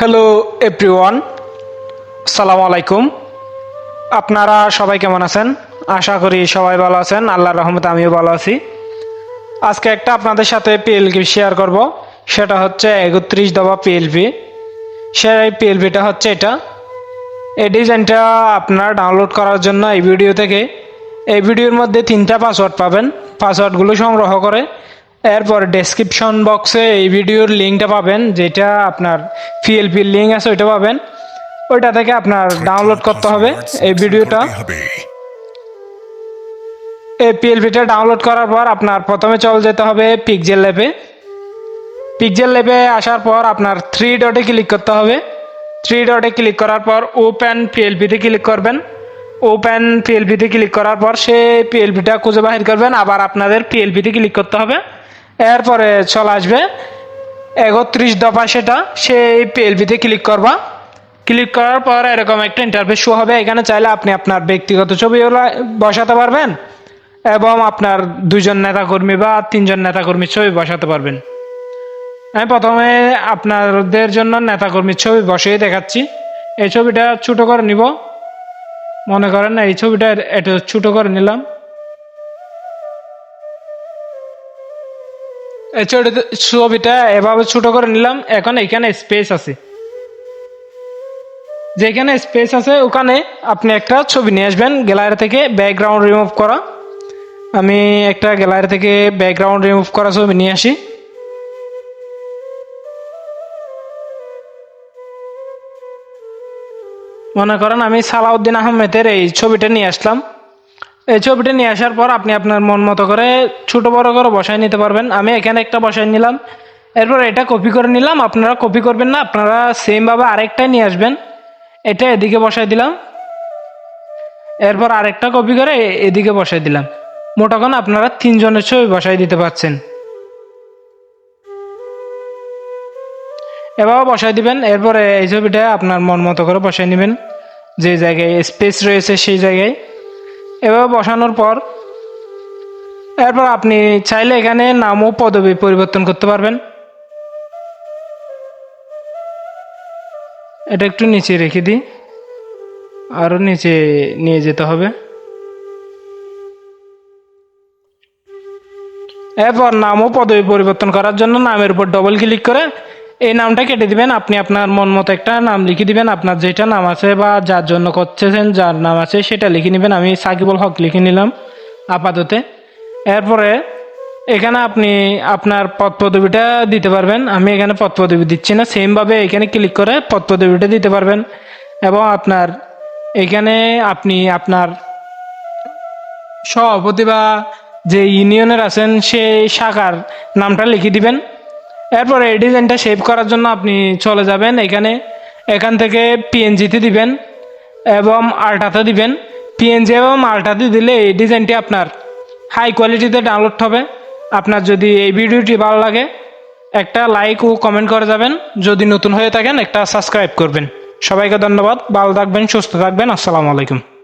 Hello everyone সালাম আলাইকুম আপনারা সবাই কেমন আছেন? আশা করি সবাই ভালো আছেন। আল্লাহর রহমতে আমিও ভালো আছি। আজকে একটা আপনাদের সাথে পিএলপি শেয়ার করব। সেটা হচ্ছে একত্রিশ দফা পিএলপি সেই পিএলপিটা হচ্ছে এটা। এই ডিজাইনটা আপনার ডাউনলোড করার জন্য এই ভিডিও থেকে। এই ভিডিওর মধ্যে তিনটা পাসওয়ার্ড পাবেন। পাসওয়ার্ডগুলো সংগ্রহ করে এরপর ডেসক্রিপশন বক্সে এই ভিডিওর লিঙ্কটা পাবেন যেটা আপনার পিএলপির লিঙ্ক আছে ওইটা পাবেন। ওইটা থেকে আপনার ডাউনলোড করতে হবে এই ভিডিওটা এই পিএলপিটা ডাউনলোড করার পর আপনার প্রথমে চলে যেতে হবে পিকজেল ল্যাবে পিকজেল ল্যাবে আসার পর আপনার থ্রি ডটে ক্লিক করতে হবে। থ্রি ডটে ক্লিক করার পর ওপেন পিএলপিতে ক্লিক করবেন। ওপেন পিএলপিতে ক্লিক করার পর সে পিএলপিটা খুঁজে বাহির করবেন আবার আপনাদের পিএলপিতে ক্লিক করতে হবে। এরপরে চলে আসবে একত্রিশ দফা সেটা, সেই পিএলপিতে ক্লিক করবা। ক্লিক করার পর এরকম একটা ইন্টারফেস শো হবে। এখানে চাইলে আপনি আপনার ব্যক্তিগত ছবি বসাতে পারবেন এবং আপনার দুইজন নেতাকর্মী বা তিনজন নেতাকর্মীর ছবি বসাতে পারবেন। আমি প্রথমে আপনাদের জন্য নেতাকর্মীর ছবি বসিয়ে দেখাচ্ছি। এই ছবিটা ছোটো করে নিব। মনে করেন এই ছবিটা এটা ছোটো করে নিলাম। ছবিটা- এভাবে ছোট করে নিলাম। এখন এখানে স্পেস আছে। যেখানে স্পেস আছে, ওখানে আপনি একটা ছবি নিয়ে আসবেন গ্যালারি থেকে ব্যাকগ্রাউন্ড রিমুভ করা। আমি একটা গ্যালারি থেকে ব্যাকগ্রাউন্ড রিমুভ করা ছবি নিয়ে আসি। মনে করেন আমি সালাউদ্দিন আহমেদের এই ছবিটা নিয়ে আসলাম। এই ছবিটা নিয়ে আসার পর আপনি আপনার মন মতো করে ছোট বড় করে বসায় নিতে পারবেন। আমি এখানে একটা বসায় নিলাম। এরপর এটা কপি করে নিলাম। আপনারা কপি করবেন না, আপনারা সেমভাবে আরেকটাই নিয়ে আসবেন। এটা এদিকে বসায় দিলাম। এরপর আরেকটা কপি করে এদিকে বসায় দিলাম। মোটাখন আপনারা তিনজনের ছবি বসায় দিতে পারছেন। এভাবে বসায় দিবেন। এরপরে এই ছবিটা আপনার মন মতো করে বসায় নেবেন। যে জায়গায় স্পেস রয়েছে সেই জায়গায়। এভাবে বসানোর পর, এরপর আপনি চাইলে এখানে নাম ও পদবি পরিবর্তন করতে পারবেন। এটা একটু নিচে রেখে দিই। আরও নিচে নিয়ে যেতে হবে। এরপর নাম ও পদবি পরিবর্তন করার জন্য নামের উপর ডবল ক্লিক করে এই নামটা কেটে দিবেন, আপনি আপনার মন মতো একটা নাম লিখে দিবেন, আপনার যেটা নাম আছে বা যার জন্য করতেছেন, যার নাম আছে সেটা লিখে নেবেন। আমি সাকিবুল হক লিখে নিলাম আপাতত। এরপরে এখানে আপনি আপনার পদ পদবিটা দিতে পারবেন। আমি এখানে পদ পদবি দিচ্ছি না, সেমভাবে এখানে ক্লিক করে পদ পদবিটা দিতে পারবেন। এবং আপনার এখানে আপনি আপনার সভাপতি বা যে ইউনিয়নের আছেন, সেই শাখার নামটা লিখে দিবেন। এরপর এই ডিজাইনটা সেভ করার জন্য আপনি চলে যাবেন এখানে। এখান থেকে পিএনজিতে দিবেন এবং আল্টাতে দিবেন। পিএনজি এবং আল্টাতে দিলে এই ডিজাইনটি আপনার হাই কোয়ালিটিতে ডাউনলোড হবে। আপনার যদি এই ভিডিওটি ভালো লাগে, একটা লাইক ও কমেন্ট করে যাবেন। যদি নতুন হয়ে থাকেন, একটা সাবস্ক্রাইব করবেন। সবাইকে ধন্যবাদ। ভালো থাকবেন, সুস্থ থাকবেন। আসসালামু আলাইকুম।